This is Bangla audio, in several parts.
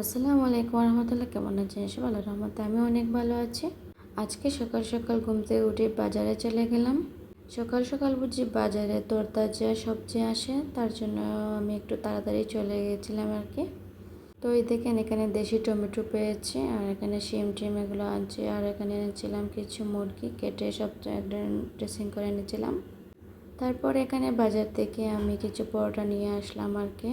আসসালামু আলাইকুম রহমতুল্লাহ কেমন আছেন সব আল্লাহ রহমতে আমি অনেক ভালো আছি। আজকে সকাল সকাল ঘুম থেকে উঠে বাজারে চলে গেলাম। সকাল সকাল বুঝি বাজারে তরতাজা সবজি আসে, তার জন্য আমি একটু তাড়াতাড়ি চলে গেছিলাম আর কি। তো এই দেখেন, এখানে দেশি টমেটো পেয়েছি, আর এখানে শিম টিম এগুলো আনছি, আর এখানে এনেছিলাম কিছু মুরগি, কেটে সব ড্রেসিং করে এনেছিলাম। তারপর এখানে বাজার থেকে আমি কিছু পরোটা নিয়ে আসলাম আর কি।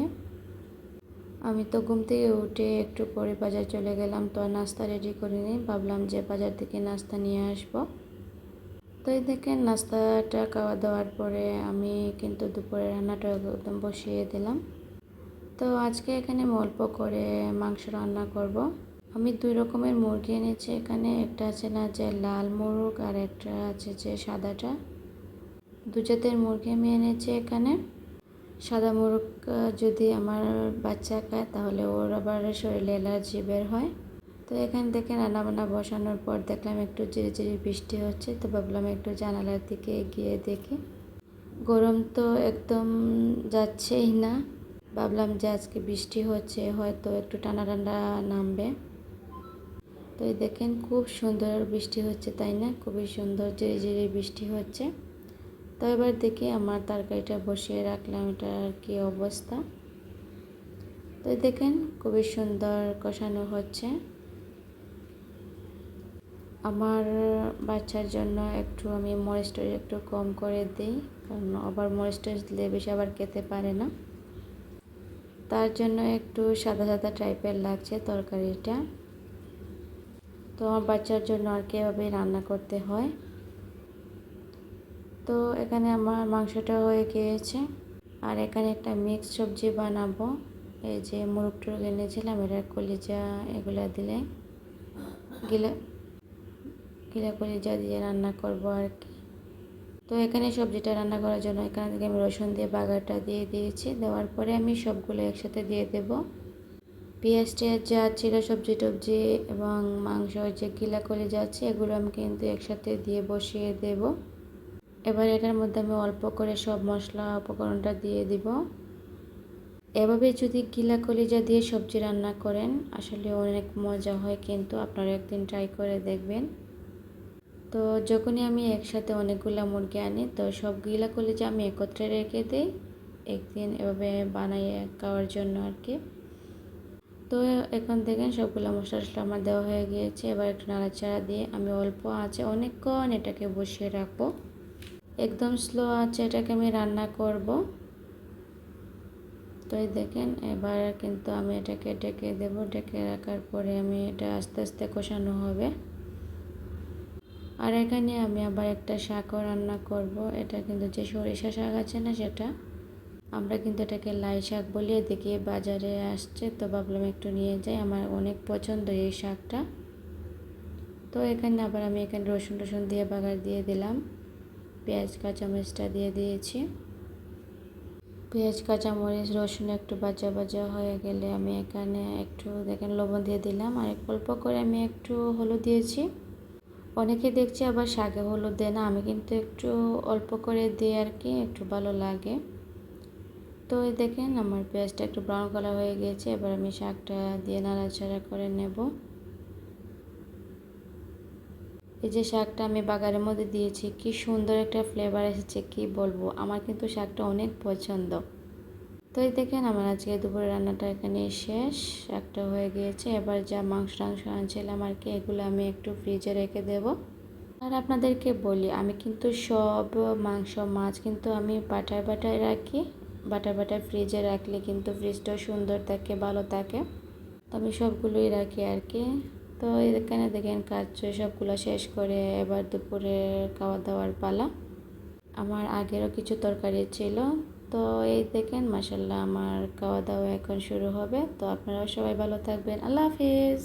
আমি তো ঘুম থেকে উঠে একটু পরে বাজার চলে গেলাম, তো নাস্তা রেডি করে নিই ভাবলাম যে বাজার থেকে নাস্তা নিয়ে আসব। তো এই দেখেন, নাস্তাটা খাওয়া দাওয়ার পরে আমি কিন্তু দুপুরে রান্নাটা একদম বসিয়ে দিলাম। তো আজকে এখানে অল্প করে মাংস রান্না করব। আমি দুই রকমের মুরগি এনেছি এখানে, একটা আছে না যে লাল মুরগ আর একটা আছে যে সাদাটা। দু জাতের মুরগি আমি এনেছি এখানে। সাদা মুরগ যদি আমার বাচ্চা খায় তাহলে ওর আবার শরীরে অ্যালার্জি বের হয়। তো এখান থেকে রান্নাবান্না বসানোর পর দেখলাম একটু জিরি জিরি বৃষ্টি হচ্ছে, তো ভাবলাম একটু জানালার দিকে গিয়ে দেখি। গরম তো একদম যাচ্ছেই না। ভাবলাম যে আজকে বৃষ্টি হচ্ছে, হয়তো একটু টানা ঠান্ডা নামবে। তো দেখেন খুব সুন্দর বৃষ্টি হচ্ছে, তাই না? খুবই সুন্দর জিরি বৃষ্টি হচ্ছে। তো এবার দেখি আমার তরকারিটা বসিয়ে রাখলাম, এটার কি অবস্থা? তো দেখেন খুবই সুন্দর কষানো হচ্ছে। আমার বাচ্চার জন্য একটু আমি মরিচটা একটু কম করে দিই, কারণ আবার মরিচটা দিলে বেশি আবার খেতে পারে না। তার জন্য একটু সাদা সাদা টাইপের লাগছে তরকারিটা। তো আমার বাচ্চার জন্য আর কি এভাবেই রান্না করতে হয়। তো এখানে আমার মাংসটা হয়ে গিয়েছে। আর এখানে একটা মিক্স সবজি বানাবো। এই যে মুরগ টুরগ এনেছিলাম, এটা কলিজা এগুলো দিলে। গিলা গিলা কলিজা দিয়ে রান্না করব আর কি। তো এখানে সবজিটা রান্না করার জন্য এখানে থেকে আমি রসুন দিয়ে বাগারটা দিয়ে দিয়েছি। দেওয়ার পরে আমি সবগুলো একসাথে দিয়ে দেব। পেঁয়াজ টেয়াজ যা ছিল সবজি টবজি এবং মাংস যে গিলা কলিজা আছে, এগুলো আমি কিন্তু একসাথে দিয়ে বসিয়ে দেবো। এবার এটার মধ্যে আমি অল্প করে সব মশলা উপকরণটা দিয়ে দিব। এভাবে যদি গিলা কলিজা দিয়ে সবজি রান্না করেন, আসলে অনেক মজা হয় কিন্তু আপনারা একদিন ট্রাই করে দেখবেন। তো যখনই আমি একসাথে অনেকগুলো মুরগি আনি, তো সব গিলা কলিজা আমি একত্রে রেখে দিই, একদিন এভাবে বানাইয়ে খাওয়ার জন্য আর কি। তো এখন দেখেন সবগুলো মশলা টশলা আমার দেওয়া হয়ে গিয়েছে, এবার একটু নাড়াচাড়া দিয়ে আমি অল্প আছে অনেকক্ষণ এটাকে বসিয়ে রাখব। একদম স্লো আছে, এটাকে আমি রান্না করব। তো এই দেখেন, এবার কিন্তু আমি এটাকে ডেকে দেব। ডেকে রাখার পরে আমি এটা আস্তে আস্তে কষানো হবে। আর এখানে আমি আবার একটা শাকও রান্না করব। এটা কিন্তু যে সরিষা শাক আছে না সেটা, আমরা কিন্তু এটাকে লাই শাক বলি। এদিকে বাজারে আসছে, তো ভাবলাম একটু নিয়ে যাই। আমার অনেক পছন্দ এই শাকটা। তো এখানে আবার আমি এখানে রসুন টসুন দিয়ে বাগার দিয়ে দিলাম। পেঁয়াজ, কাঁচামরিচটা দিয়ে দিয়েছি। পেঁয়াজ, কাঁচামরিচ, রসুন একটু বাজা বাজা হয়ে গেলে আমি এখানে একটু দেখেন লবণ দিয়ে দিলাম। আর অল্প করে আমি একটু হলুদ দিয়েছি। অনেকে দেখছি আবার শাকে হলুদ দেয় না। আমি কিন্তু একটু অল্প করে দিই আর কি, একটু ভালো লাগে। তো এই দেখেন আমার পেঁয়াজটা একটু ব্রাউন কালার হয়ে গিয়েছে এবার আমি শাকটা দিয়ে নাড়াচাড়া করে নেব। এই যে শাকটা আমি বাগারের মধ্যে দিয়েছি, কি সুন্দর একটা ফ্লেভার এসেছে, কি বলব? আমার কিন্তু শাকটা অনেক পছন্দ। তো এই দেখেন, আমার আজকে দুপুরে রান্নাটা এখানে শেষ। শাকটা হয়ে গিয়েছে, এবার যা মাংস টাংস আনছিলাম আর কি, এগুলো আমি একটু ফ্রিজে রেখে দেব। আর আপনাদেরকে বলি, আমি কিন্তু সব মাংস, মাছ কিন্তু আমি বাটায় বাটায় রাখি। বাটা বাটায় ফ্রিজে রাখলে কিন্তু ফ্রিজটাও সুন্দর থাকে, ভালো থাকে। তো আমি সবগুলোই রাখি আর কি। তো এখানে দেখেন কাজ সবগুলো শেষ করে এবার দুপুরে খাওয়া দাওয়ার পালা। আমার আগেরও কিছু তরকারি ছিল। তো এই দেখেন মাসাল্লাহ আমার খাওয়া দাওয়া এখন শুরু হবে। তো আপনারাও সবাই ভালো থাকবেন। আল্লাহ হাফিজ।